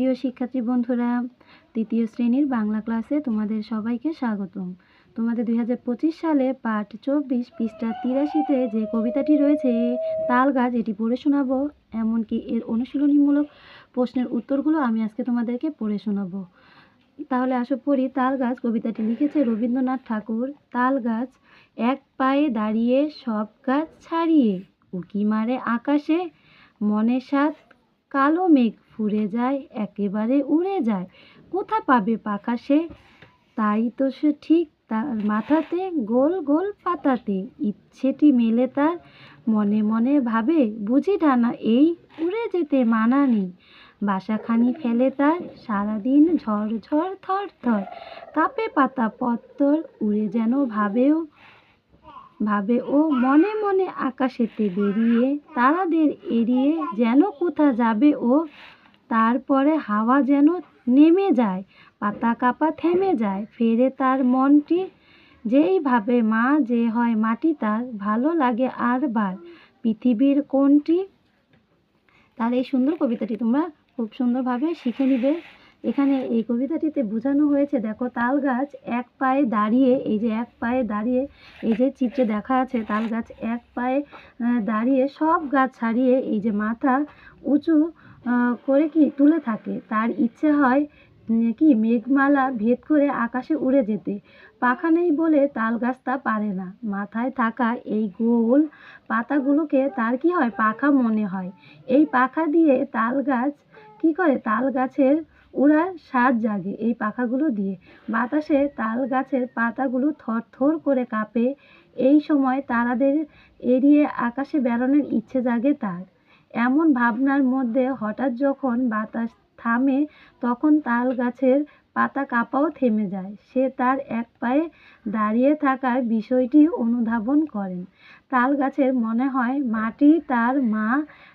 প্রিয় শিক্ষার্থী বন্ধুরা, তৃতীয় শ্রেণির বাংলা ক্লাসে তোমাদের সবাইকে স্বাগতম। তোমাদের দুই হাজার পঁচিশ সালে পাঠ চব্বিশ পৃষ্ঠা তিরাশিতে যে কবিতাটি রয়েছে, তাল গাছ, এটি পড়ে শোনাবো। এমনকি এর অনুশীলনীমূলক প্রশ্নের উত্তরগুলো আমি আজকে তোমাদেরকে পড়ে শোনাবো। তাহলে আসো পড়ি, তাল গাছ, কবিতাটি লিখেছে রবীন্দ্রনাথ ঠাকুর। তাল গাছ, এক পায়ে দাঁড়িয়ে সব গাছ ছাড়িয়ে, উকি মারে আকাশে, মনে সাত কালো মেঘ ফুরে যায়, একেবারে উড়ে যায়। কোথা পাবে পাখা সে? তাই তো সে ঠিক তার মাথাতে, গোল গোল পাতাতে। ইচ্ছেটি মেলে তার, মনে মনে ভাবে, বুঝি ডানা এই উড়ে যেতে মানা নেই। বাসাখানি ফেলে তার, সারাদিন ঝড় ঝড় থর থর কাঁপে পাতা, পত্তর, উড়ে যেন ভাবেও ভাবে ও মনে মনে আকাশেতে বেরিয়ে তারাদের এড়িয়ে যেন কোথা যাবে ও তারপরে হাওয়া যেন নেমে যায়, পাতা কাপা থেমে যায়, ফেরে তার মনটি যেই ভাবে মা যে হয় মাটি তার, ভালো লাগে আর বার। পৃথিবীর কোনটি? তার এই সুন্দর কবিতাটি তোমরা খুব সুন্দরভাবে শিখে নিবে। এখানে এই কবিতাটিতে বোঝানো হয়েছে, দেখো তাল গাছ এক পায়ে দাঁড়িয়ে, এই যে এক পায়ে দাঁড়িয়ে, এই যে চিত্রে দেখা আছে তাল গাছ এক পায়ে দাঁড়িয়ে সব গাছ ছাড়িয়ে, এই যে মাথা উঁচু করে কি তুলে থাকে। তার ইচ্ছে হয় কি মেঘমালা ভেদ করে আকাশে উড়ে যেতে। পাখা নেই বলে তাল গাছ তা পারে না। মাথায় থাকা এই গোল পাতাগুলোকে তার কি হয়? পাখা মনে হয়। এই পাখা দিয়ে তাল গাছ কি করে? তাল গাছের উড়ার স্বাদ জাগে এই পাখাগুলো দিয়ে। বাতাসে তাল গাছের পাতাগুলো থরথর করে কাঁপে। এই সময় তারাদের এড়িয়ে আকাশে বেরোনোর ইচ্ছে জাগে তার। এমন ভাবনার মধ্যে হঠাৎ যখন বাতাস থামে, তখন তাল গাছের পাতা কাঁপাও থেমে যায়। সে তার এক পায়ে দাঁড়িয়ে থাকার বিষয়টি অনুধাবন করেন। তাল গাছের মনে হয়, মাটি তার মা,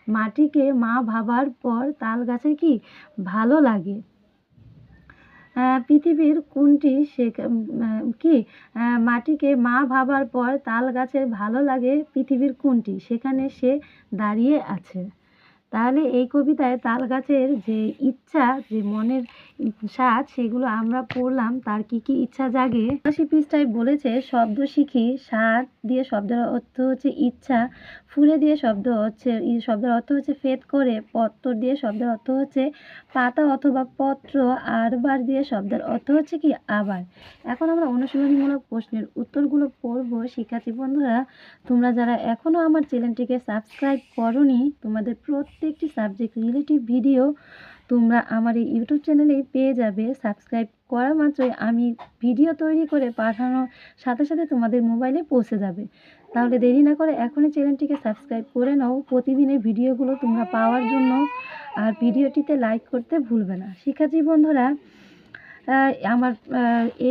মাটিকে মা ভাবার পর তাল গাছে কি ভালো লাগে? পৃথিবীর কোনটি সে কি? মাটিকে মা ভাবার পর তাল গাছের ভালো লাগে পৃথিবীর কোনটি? সেখানে সে দাঁড়িয়ে আছে। তাহলে এই কবিতায় তাল গাছের যে ইচ্ছা, যে মনের স্বাদ, সেগুলো আমরা পড়লাম। তার কি কি ইচ্ছা জাগে? পৃষ্ঠায় বলেছে, শব্দ শিখি, স্বাদ দিয়ে শব্দের অর্থ হচ্ছে ইচ্ছা, ফুলে দিয়ে শব্দ হচ্ছে শব্দের অর্থ হচ্ছে ফেদ করে, পত্তর দিয়ে শব্দের অর্থ হচ্ছে পাতা অথবা পত্র, আরবার দিয়ে শব্দের অর্থ হচ্ছে কি আবার। এখন আমরা অনুশীলনীমূলক প্রশ্নের উত্তরগুলো পড়ব। শিক্ষার্থী বন্ধুরা, তোমরা যারা এখনও আমার চ্যানেলটিকে সাবস্ক্রাইব করনি, তোমাদের প্রত্যেকটি সাবজেক্ট রিলেটিভ ভিডিও তোমরা আমার এই ইউটিউব চ্যানেলেই পেয়ে যাবে। সাবস্ক্রাইব করা মাত্রই আমি ভিডিও তৈরি করে পাঠানোর সাথে সাথে তোমাদের মোবাইলে পৌঁছে যাবে। তাহলে দেরি না করে এখনই চ্যানেলটিকে সাবস্ক্রাইব করে নাও। প্রতিদিনের ভিডিওগুলো তোমরা পাওয়ার জন্য। আর ভিডিওটিতে লাইক করতে ভুলবে না। শিক্ষার্থী বন্ধুরা আমার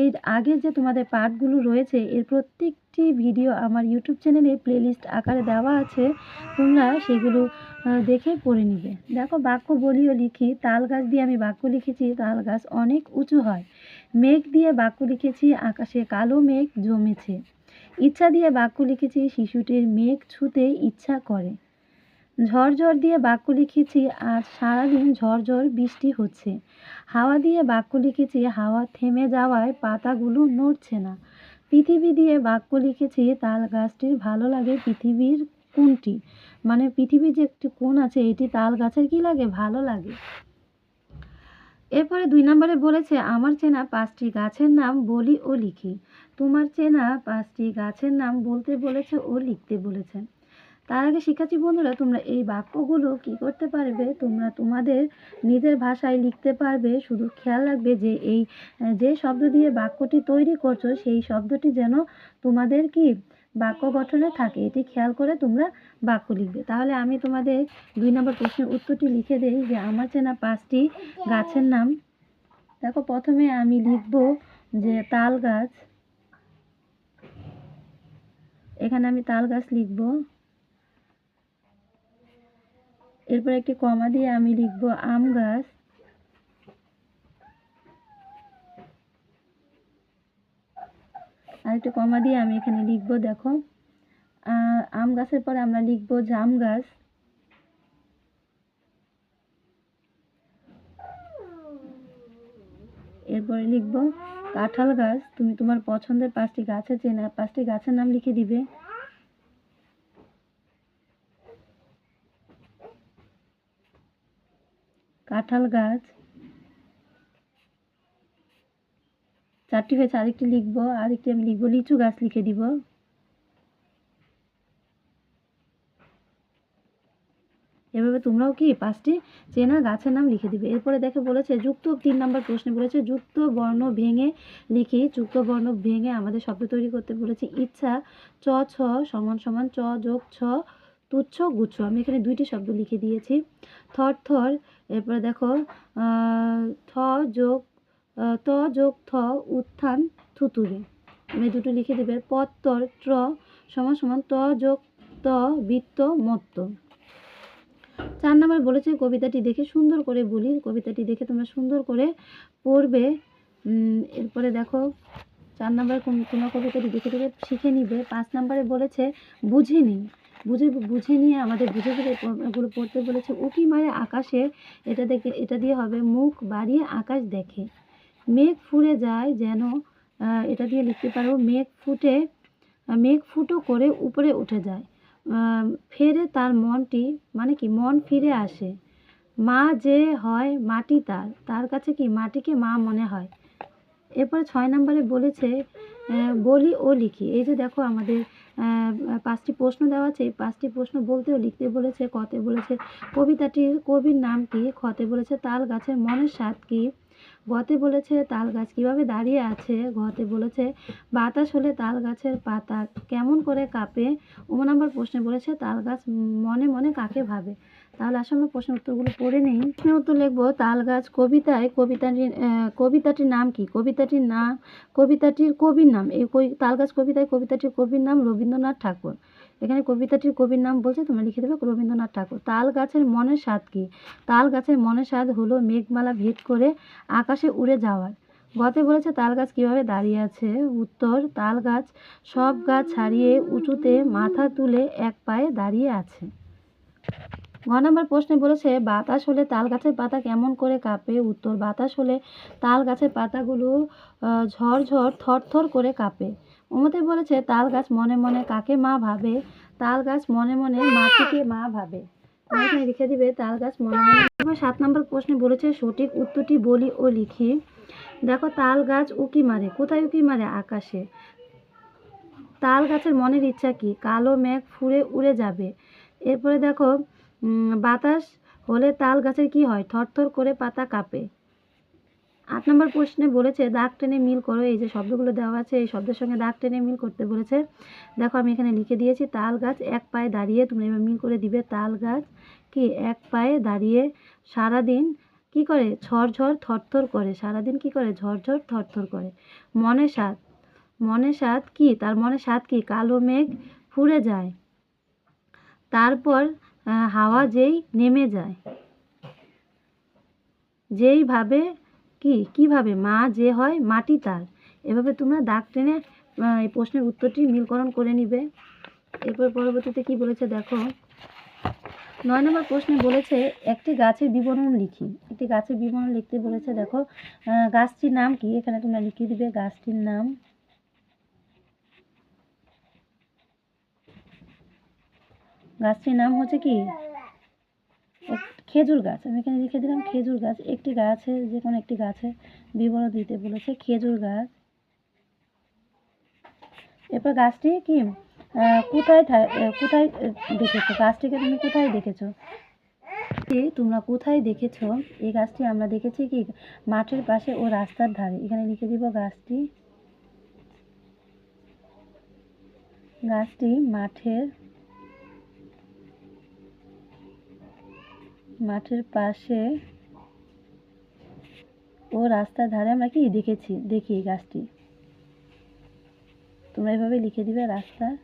এর আগে যে তোমাদের পার্টগুলো রয়েছে, এর প্রত্যেকটি ভিডিও আমার ইউটিউব চ্যানেলে প্লেলিস্ট আকারে দেওয়া আছে, তোমরা সেগুলো দেখে পড়ে নিবে। দেখো, বাক্য বলিও লিখি, তাল গাছ দিয়ে আমি বাক্য লিখেছি, তাল গাছ অনেক উঁচু হয়। মেঘ দিয়ে বাক্য লিখেছি, আকাশে কালো মেঘ জমেছে। ইচ্ছা দিয়ে বাক্য লিখেছি, শিশুটির মেঘ ছুতে ইচ্ছা করে। ঝড় দিয়ে বাক্য লিখেছি, আজ সারাদিন ঝড় বৃষ্টি হচ্ছে। হাওয়া দিয়ে বাক্য লিখেছি, হাওয়া থেমে যাওয়ায় পাতাগুলো নড়ছে না। পৃথিবী দিয়ে বাক্য লিখেছি, তাল গাছটির ভালো লাগে পৃথিবীর কোনটি? মানে পৃথিবীর যে একটি কোণ আছে, এটি তাল গাছের কি লাগে? ভালো লাগে। এরপরে দুই নম্বরে বলেছে, আমার চেনা পাঁচটি গাছের নাম বলি ও লিখি। তোমার চেনা পাঁচটি গাছের নাম বলতে বলেছে ও লিখতে বলেছে। তার আগে শিক্ষার্থী বন্ধুরা, তোমরা এই বাক্যগুলো কি করতে পারবে? তোমরা তোমাদের নিজের ভাষায় লিখতে পারবে। শুধু খেয়াল রাখবে যে এই, যে শব্দ দিয়ে বাক্যটি তৈরি করছ, সেই শব্দটি যেন তোমাদের কি বাক্য গঠনে থাকে। এটি খেয়াল করে তোমরা বাক্য লিখবে। তাহলে আমি তোমাদের দুই নম্বর প্রশ্নের উত্তরটি লিখে দেই যে, আমার চেনা পাঁচটি গাছের নাম। দেখো, প্রথমে আমি লিখব যে, তাল গাছ। এখানে আমি তাল গাছ লিখব। এরপর একটি কমা দিয়ে আমি লিখব আম গাছ। আর একটু কমা দিয়ে আমি এখানে লিখব, দেখো। আম গাছের পরে আমরা লিখব জাম গাছ। এরপরে লিখব কাঁঠাল গাছ। তুমি তোমার পছন্দের পাঁচটি গাছের চেনা, পাঁচটি গাছের নাম লিখে দিবে। কাঁঠাল গাছ। চারটি হয়েছে, আরেকটি লিখব, আরেকটি আমি লিখব, লিচু গাছ লিখে দিব। এভাবে তোমরাও কি পাঁচটি চেনা গাছের নাম লিখে দিবে? এরপরে দেখে বলেছে, যুক্ত তিন নম্বর প্রশ্নে বলেছে, যুক্ত বর্ণ ভেঙে লিখি, যুক্ত বর্ণ ভেঙে আমাদের শব্দ তৈরি করতে বলেছে, ইচ্ছা চ, ছ, সমান সমান চ যোগ ছ তুচ্ছ গুচ্ছ। আমি এখানে দুইটি শব্দ লিখে দিয়েছি। থর থর, এরপরে দেখো থ যোগ ত যোগ, থ, উত্থান, থুতুরে। আমি দুটো লিখে দেবে পত্তর ট্র সমান সমান ত যোগ, ত, বৃত্ত, মত্ত। চার নম্বর বলেছে, কবিতাটি দেখে সুন্দর করে বলি। কবিতাটি দেখে তোমরা সুন্দর করে পড়বে। এরপরে দেখো, চার নম্বর তোমরা কবিতাটি দেখে দেখে শিখে নিবে। পাঁচ নম্বরে বলেছে, বুঝে নিই বুঝে বুঝে নিয়ে আমাদের বুঝে বুঝে এগুলো পড়তে বলেছে। উকি মারে আকাশে, এটা দেখে, এটা দিয়ে হবে মুখ বাড়িয়ে আকাশ দেখে। মেঘ ফুরে যায় যেন এটা দিয়ে লিখতে পারো মেঘ ফুটে, মেঘ ফুটো করে উপরে উঠে যায়। ফেরে তার মনটি মানে কি, মন ফিরে আসে। মা যে হয় মাটি তার তার কাছে কি মাটিকে মা মনে হয়? এরপরে ছয় নম্বরে বলেছে বলি ও লিখি। এই যে দেখো আমাদের পাঁচটি প্রশ্ন দেওয়া আছে। পাঁচটি প্রশ্ন বলতেও, লিখতে বলেছে, কতে বলেছে। কবিতাটির, কবির নাম কি খতে বলেছে। তাল গাছের মনের স্বাদ কি? গতে বলেছে তাল গাছ কীভাবে দাঁড়িয়ে আছে? ঘতে বলেছে, বাতাস হলে তাল গাছের পাতা কেমন করে কাঁপে? ও নম্বর প্রশ্নে বলেছে তাল গাছ মনে মনে কাকে ভাবে? তাহলে আসলে আমরা প্রশ্নের উত্তরগুলো পড়ে নেই। প্রশ্নের উত্তর লিখব তাল গাছ কবিতায়, কবিতাটির কবিতাটির নাম কি? কবিতাটির নাম, কবিতাটির কবির নাম, এই তাল গাছ কবিতায় কবিতাটির কবির নাম রবীন্দ্রনাথ ঠাকুর। এখানে কবিতাটির কবির নাম বলছে, তোমরা লিখে দেবে রবীন্দ্রনাথ ঠাকুর। তাল গাছের মনের স্বাদ কি? তাল গাছের মনের স্বাদ হলো মেঘমালা ভেদ করে আকাশে উড়ে যাওয়ার। গতে বলেছে তাল গাছ কীভাবে দাঁড়িয়ে আছে? উত্তর তাল গাছ সব গাছ ছাড়িয়ে উঁচুতে মাথা তুলে এক পায়ে দাঁড়িয়ে আছে। ঘ নম্বর প্রশ্নে বলেছে, বাতাস হলে তাল গাছের পাতা কেমন করে কাঁপে? উত্তর, বাতাস হলে তাল গাছের পাতাগুলো ঝরঝর, থরথর করে কাঁপে। ওমতে বলেছে, তাল গাছ মনে মনে কাকে মা ভাবে? তাল গাছ মনে মনে মাটিকে মা ভাবে। লিখে দিবে, তাল গাছ মনে মনে সাত নম্বর প্রশ্নে বলেছে, সঠিক উত্তরটি বলি ও লিখি। দেখো, তাল গাছ উকি মারে? কোথায় উকি মারে? আকাশে। তাল গাছের মনের ইচ্ছা কি? কালো মেঘ ফুরে উড়ে যাবে। এরপরে দেখো বাতাস হলে তাল গাছের কি হয়? থরথর করে পাতা কাঁপে। আট নম্বর প্রশ্নে বলেছে, দাগ টেনে মিল করো। এই যে শব্দগুলো দেওয়া আছে, এই শব্দের সঙ্গে দাগ টেনে মিল করতে বলেছে। দেখো, আমি এখানে লিখে দিয়েছি, তাল গাছ এক পায়ে দাঁড়িয়ে তোমরা এবার মিল করে দিবে। তাল গাছ কি এক পায়ে দাঁড়িয়ে সারাদিন কি করে? ঝরঝর থরথর করে। সারাদিন কি করে? ঝরঝর থরথর করে। মনে সাত। মনে সাত কি? তার মনে সাত কি? কালো মেঘ ফুরে যায়। তারপর হাওয়া যেই নেমে যায়। যেইভাবে কি? কীভাবে? মা যে হয়, মাটি তার। এভাবে তোমরা দাগ টেনে এই প্রশ্নের উত্তরটি মিলকরণ করে নিবে। এরপর পরবর্তীতে কি বলেছে দেখো? নয় নম্বর প্রশ্নে বলেছে, একটি গাছের বিবরণ লিখি। একটি গাছের বিবরণ লিখতে বলেছে, দেখো গাছটির নাম কি? এখানে তোমরা লিখে দিবে গাছটির নাম। গাছটির নাম হচ্ছে কি? খেজুর গাছ, আমি এখানে লিখে দিলাম খেজুর গাছ, একটি গাছের যে কোনো একটি গাছের বিবরণ দিতে বলেছে খেজুর গাছ। এরপর গাছটি কি? কোথায় কোথায় দেখেছ? গাছটিকে তুমি কোথায় দেখেছ? তোমরা কোথায় দেখেছ? এই গাছটি আমরা দেখেছি কি? মাঠের পাশে ও রাস্তার ধারে। এখানে লিখে দিব গাছটি। গাছটি মাঠের মাঠের পাশে ও রাস্তার ধারে আমরা কি দেখেছি? দেখি গাছটি। তোমরা এভাবে লিখে দিবে রাস্তার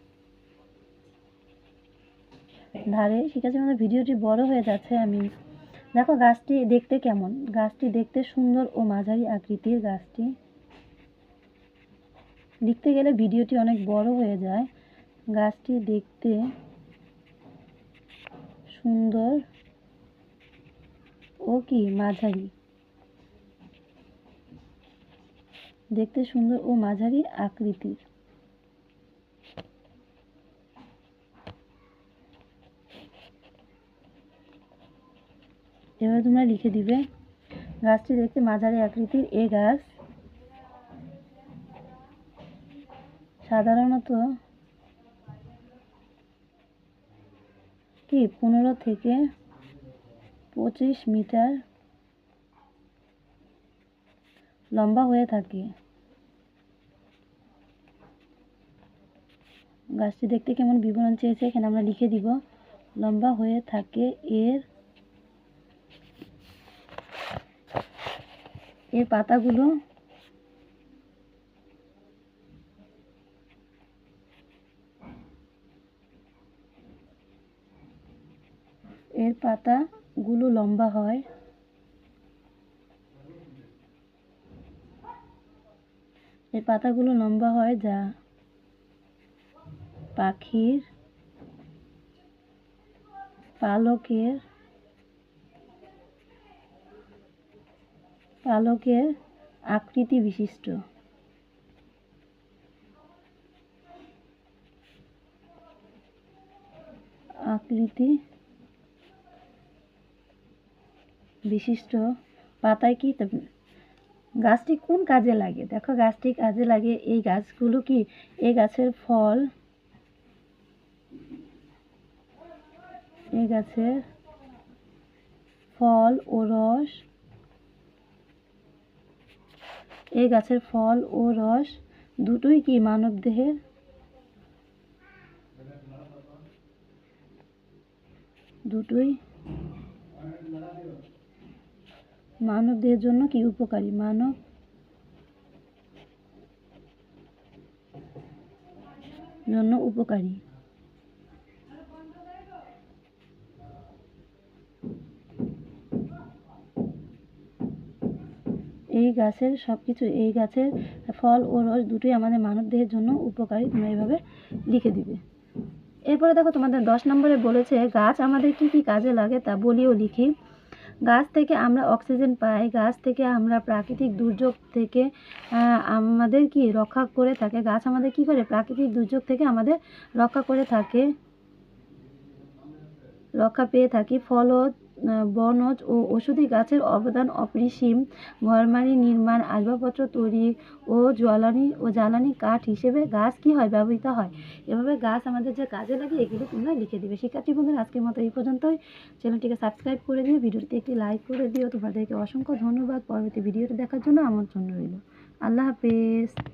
ধারে? ঠিক আছে আমাদের ভিডিওটি বড় হয়ে যাচ্ছে আমি দেখো গাছটি দেখতে কেমন? গাছটি দেখতে সুন্দর ও মাঝারি আকৃতির গাছটি। লিখতে গেলে ভিডিওটি অনেক বড় হয়ে যায়। গাছটি দেখতে সুন্দর ও কি, মাঝারি? দেখতে সুন্দর ও মাঝারি আকৃতির। এভাবে তোমরা লিখে দিবে, গাছটি দেখতে মাঝারি আকৃতির, এ গাছ সাধারণত কি, পনেরো থেকে পঁচিশ মিটার লম্বা হয়ে থাকে। গাছটি দেখতে কেমন বিবরণ চেয়েছে এখানে আমরা লিখে দিব। লম্বা হয়ে থাকে এর এর পাতাগুলো। এর পাতাগুলো লম্বা হয়। এর পাতাগুলো লম্বা হয় যা পাখির পালকের পালকের আকৃতি বিশিষ্ট। আকৃতি বিশিষ্ট পাতায় কি গাছটি কোন কাজে লাগে? দেখো গাছটি কাজে লাগে এই গাছগুলো কি? এই গাছের ফল। এই গাছের ফল ও রস। এই গাছের ফল ও রস দুটোই কি মানব দেহের? দুটোই মানব দেহের জন্য কি উপকারী? মানব জন্য উপকারী। এই গাছের সব কিছু এই গাছের ফল ও রস দুটোই আমাদের মানব দেহের জন্য উপকারী। তোমরা এইভাবে লিখে দিবে। এরপরে দেখো তোমাদের দশ নম্বরে বলেছে, গাছ আমাদের কি কি কাজে লাগে তা বলিও লিখি। গাছ থেকে আমরা অক্সিজেন পাই, গাছ থেকে আমরা প্রাকৃতিক দুর্যোগ থেকে আমাদের কি রক্ষা করে থাকে? গাছ আমাদের কি করে? প্রাকৃতিক দুর্যোগ থেকে আমাদের রক্ষা করে থাকে, রক্ষা পেয়ে থাকি। ফলত বনজ ও ওষুধি গাছের অবদান অপরিসীম। ঘরবাড়ি নির্মাণ, আসবাবপত্র তৈরি ও জ্বালানি ও জ্বালানি কাঠ হিসেবে গাছ কি হয়, ব্যবহৃত হয়? এভাবে গাছ আমাদের যে কাজে লাগে, এগুলো তোমরা লিখে দিবে। শিক্ষার্থী বন্ধুরা, আজকের মতো এই পর্যন্তই। চ্যানেলটিকে সাবস্ক্রাইব করে দিও, ভিডিওটিতে একটি লাইক করে দিও। তোমাদেরকে অসংখ্য ধন্যবাদ। পরবর্তী ভিডিওটি দেখার জন্য আমন্ত্রণ রইল। আল্লাহ হাফেজ।